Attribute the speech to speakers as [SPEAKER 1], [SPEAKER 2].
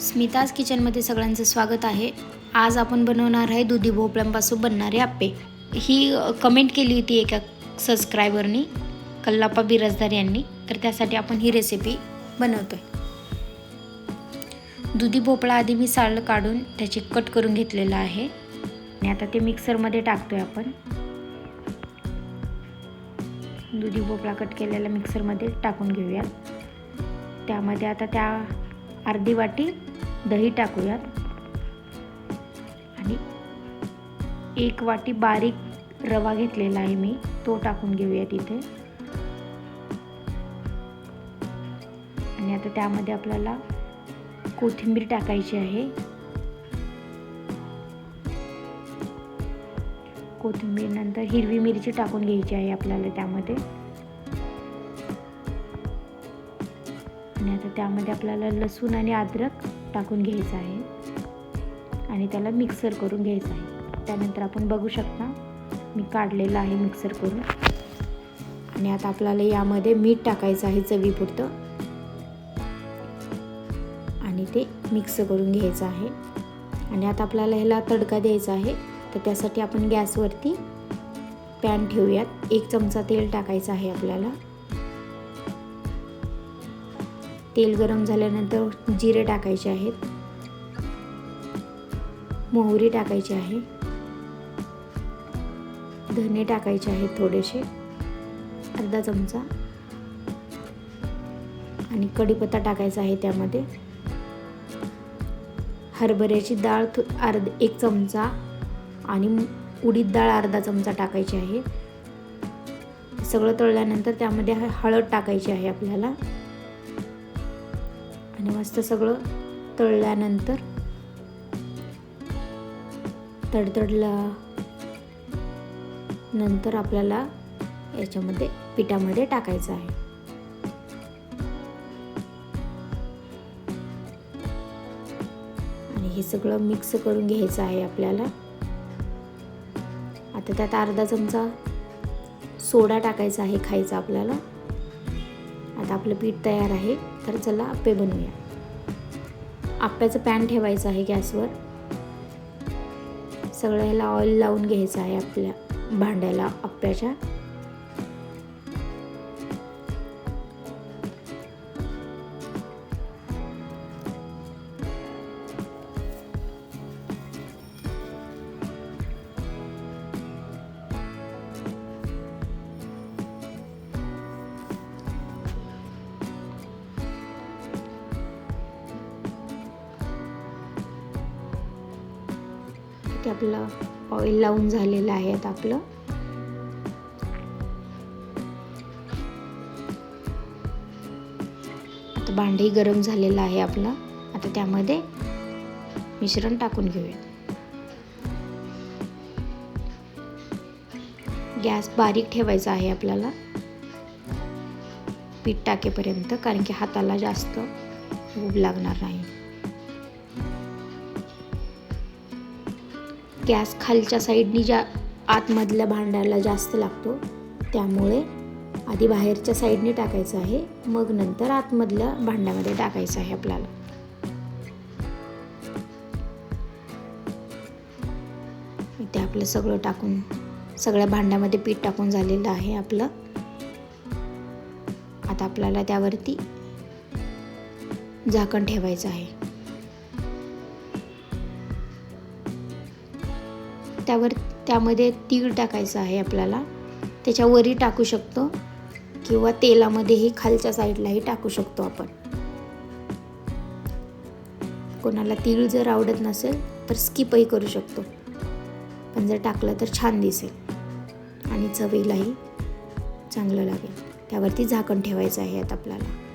[SPEAKER 1] स्मिताज किचनमध्ये सगळ्यांचं स्वागत आहे. आज आपण बनवणार आहे दुधी भोपळ्यांपासून बनणारे आप्पे. ही कमेंट केली होती एका सबस्क्रायबरनी कल्लाप्पा बिराजदार यांनी. तर त्यासाठी आपण ही रेसिपी बनवतो आहे दुधी भोपळा आधी मी साल काढून त्याची कट करून घेतलेला आहे. आणि आता ते मिक्सरमध्ये टाकतोय आपण. दुधी भोपळा कट केलेला मिक्सरमध्ये टाकून घेऊयात त्यामध्ये आता त्या अर्धी वाटी दही टाकूयात. आणि एक वाटी बारीक रवा घेतलेला आहे मी तो टाकून घेऊयात इथे. आणि आता त्यामध्ये आपल्याला कोथिंबीर टाकायची आहे. कोथिंबीर नंतर हिरवी मिरची टाकून घ्यायची आहे आपल्याला त्यामध्ये. आणि आता त्यामध्ये आपल्याला लसूण आणि अद्रक टाकून घ्यायचं आहे. आणि त्याला मिक्सर करून घ्यायचं आहे. त्यानंतर आपण बघू शकता मी काढलेलं आहे मिक्सर करून. आणि आता आपल्याला यामध्ये मीठ टाकायचं आहे चवीपुरतं. आणि ते मिक्स करून घ्यायचं आहे. आणि आता आपल्याला ह्याला तडका द्यायचा आहे. तर त्यासाठी आपण गॅसवरती पॅन ठेवूयात. एक चमचा तेल टाकायचं आहे आपल्याला. तेल गरम झाल्यानंतर जिरे टाकायचे आहेत. मोहरी टाकायची आहे. धने टाकायचे आहेत थोडेसे. अर्धा चमचा. आणि कढीपत्ता टाकायचा आहे त्यामध्ये. हरभऱ्याची डाळ अर्ध एक चमचा. आणि उडीद डाळ अर्धा चमचा टाकायची आहे. सगळं तळल्यानंतर त्यामध्ये हळद टाकायची आहे आपल्याला. आणि मस्त सगळं तळल्यानंतर तडतडला नंतर आपल्याला याच्यामध्ये पिठामध्ये टाकायचं आहे. आणि हे सगळं मिक्स करून घ्यायचं आहे आपल्याला. आता त्यात अर्धा चमचा सोडा टाकायचा आहे खायचा आपल्याला. आता आपलं पीठ तयार आहे तर चला आप्पे बनवूया. आप्प्याचं पॅन ठेवायचं आहे गॅसवर. सगळं ह्याला ऑइल लावून घ्यायचं आहे आपल्या भांड्याला आप्प्याच्या. ते आपलं ऑइल लावून झालेलं आहे आता आपलं. आता भांडी गरम झालेलं आहे आपलं. आता त्यामध्ये मिश्रण टाकून घेऊया. गॅस बारीक ठेवायचा आहे आपल्याला. पीठ टाकेपर्यंत कारण की हाताला जास्त ऊब लागणार नाही. गॅस खालच्या साईडनी ज्या आतमधल्या भांड्याला जास्त लागतो त्यामुळे आधी बाहेरच्या साईडने टाकायचं आहे मग नंतर आतमधल्या भांड्यामध्ये टाकायचं आहे आपल्याला. इथे आपलं सगळं टाकून सगळ्या भांड्यामध्ये पीठ टाकून झालेलं आहे आपलं. आता आपल्याला त्यावरती झाकण ठेवायचं आहे. त्यावर त्यामध्ये तीळ टाकायचं आहे आपल्याला. त्याच्यावरही टाकू शकतो. किंवा तेलामध्येही खालच्या साईडलाही टाकू शकतो आपण. कोणाला तीळ जर आवडत नसेल तर स्किपही करू शकतो. पण जर टाकलं तर छान दिसेल. आणि चवीलाही चांगलं लागेल. त्यावरती झाकण ठेवायचं आहे आता आपल्याला.